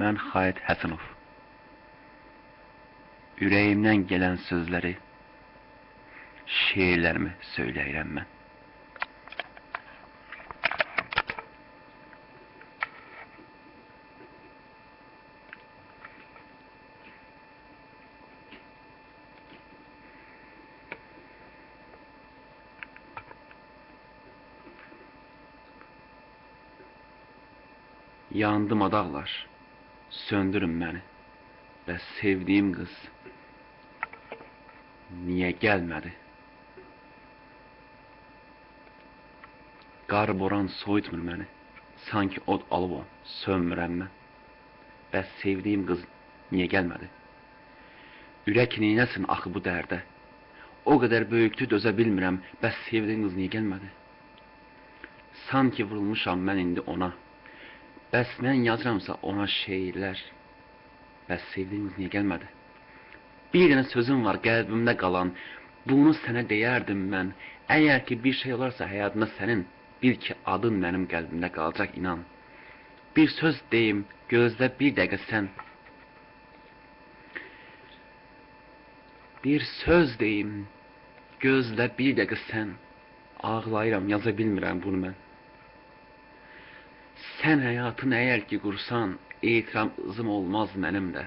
Öğretmen Halit Hasanov Ürəyimdən gələn sözləri şiirlərimi söyləyirəm mən. yandım adağlar. Söndürün məni və sevdiyim qız niyə gəlmədi? Qar boran soyutmur məni, sanki od alıb o, sönmürəm mən. Və sevdiyim qız niyə gəlmədi? Ürək neynəsin axı bu dərdə? O qədər böyüklü dözə bilmirəm, bəs sevdiyim qız niyə gəlmədi? Sanki vurulmuşam mən indi ona. Bəs mən yazıramsa ona şeirlər. Bəs sevdiyimiz niyə gəlmədi? Bir dənə sözüm var qəlbimdə qalan. Bunu sənə deyərdim mən. Əgər ki bir şey olarsa həyatında sənin, bil ki adın mənim qəlbimdə qalacaq inan. Bir söz deyim, gözlə bir dəqiqə sən. Bir söz deyim, gözlə bir dəqiqə sən. Ağlayıram, yaza bilmirəm bunu mən. Sən həyatını əgər ki qursan, etirazım olmaz mənim də.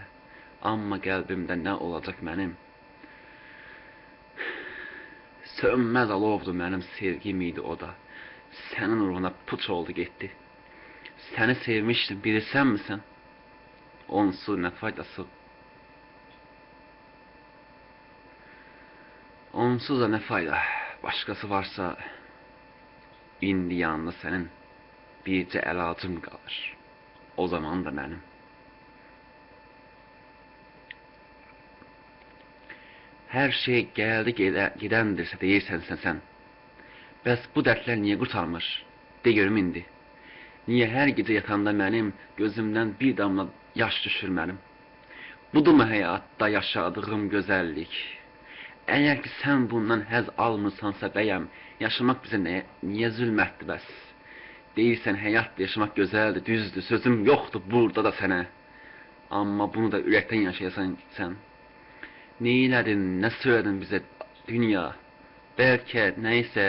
Amma qəlbimdə nə olacaq mənim? Sönməz alovdur mənim sevgim idi o da. Sənin ruhuna puç oldu getdi. Səni sevmişdim, bilirsən misən? Onsuz nə faydası? Onsuz da nə fayda? Başqası varsa indi yanında sənin bircə əlacım qalır. O zaman da mənim. Hər şey gəldi gedə, gedəndirsə deyirsənsə sən. Bəs bu dərdlər niyə qurtarmır? De görüm indi. Niyə hər gecə yatanda mənim gözümdən bir damla yaş düşür mənim? Budurmu həyatda yaşadığım gözəllik? Əgər ki sən bundan həz almırsansa bəyəm, yaşamaq bizə nə, niyə zülmətdir bəs? Deyirsən həyat yaşamaq gözəldir, düzdür, sözüm yoxdur burada da sənə. Amma bunu da ürəkdən yaşayasan sən. Nə elədin, nə söylədin bizə dünya? Bəlkə nə isə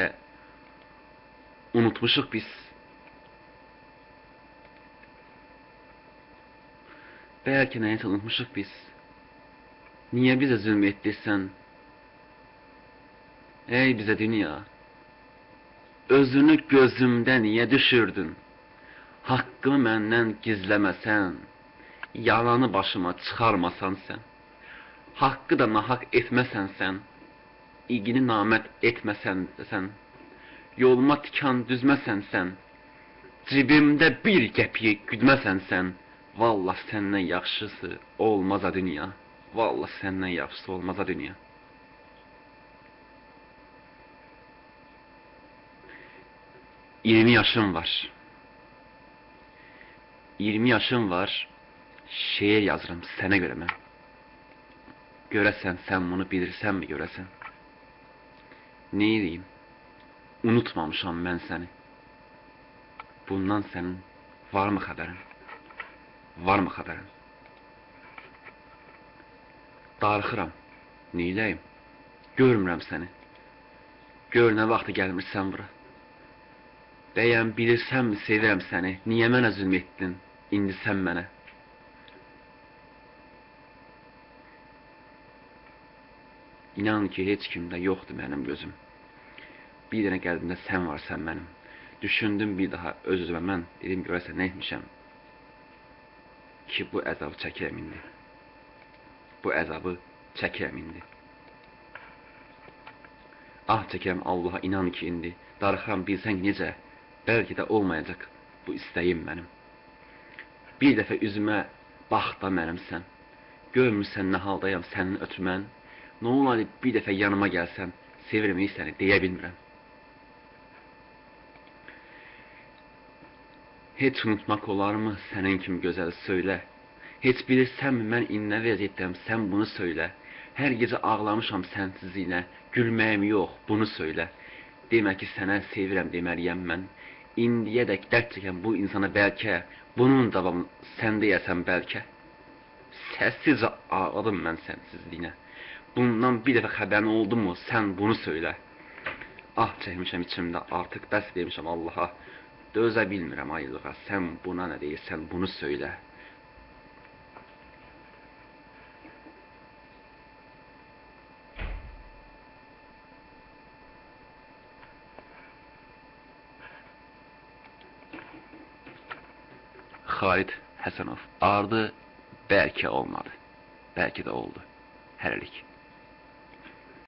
unutmuşuq biz. Bəlkə nə isə unutmuşuq biz. Niyə bizə zülm etdirsən? Ey bizə dünya, Özünü gözümdə niyə düşürdün? Haqqımı məndən gizləməsən, yalanı başıma çıxarmasan sən. Haqqı da nahaq etməsən sən, igini namət etməsən sən, yoluma tikan düzməsən sən, cibimdə bir qəpiyi güdməsən sən, vallah səndən yaxşısı olmaza dünya, vallah səndən yaxşısı olmaza dünya. 20 yaşım var. 20 yaşım var. Şeye yazırım sənə görə mən. Görəsən sən bunu bilirsənmi görəsən? Ne edeyim? Unutmamışam mən səni. Bundan sənin varmı xəbərin? Varmı xəbərin? Darıxıram. Neyləyim? Görmürəm səni. Gör nə vaxtı gəlmirsən bura. Bəyəm bilirsənmi sevirəm səni, niyə mənə zülm etdin, indi sən mənə? İnan ki, heç kimdə yoxdur mənim gözüm. Bir dənə qəlbimdə sən varsan mənim. Düşündüm bir daha öz özümə mən, dedim görəsən nə etmişəm ki, bu əzabı çəkirəm indi. Bu əzabı çəkirəm indi. Ah çəkirəm Allaha inan ki indi, darıxıram bilsən necə, Bəlkə də olmayacaq bu istəyim mənim. Bir dəfə üzümə bax da mənimsən. Görmürsən nə haldayam sənin ötürmən. Nə olar bir dəfə yanıma gəlsən, sevirəm səni deyə bilmirəm. Heç unutmaq olarmı sənin kimi gözəl söylə. Heç bilirsənmi mən inə vəziyyətdəyəm, sən bunu söylə. Hər gecə ağlamışam sənsizliyinə, gülməyim yox, bunu söylə. Demə ki, sənə sevirəm deməliyəm mən. İndiyədək dərd çəkən bu insana bəlkə bunun davamı sən deyəsən bəlkə. Səssizcə ağladım mən sənsizliyinə. Bundan bir dəfə xəbərin oldu mu sən bunu söylə. Ah çəkmişəm içimdə artıq bəs demişəm Allaha. Dözə bilmirəm aylığa. Sən buna nə deyirsən bunu söylə. Xalid Həsənov. Ardı bəlkə olmadı. Bəlkə də oldu. Hələlik.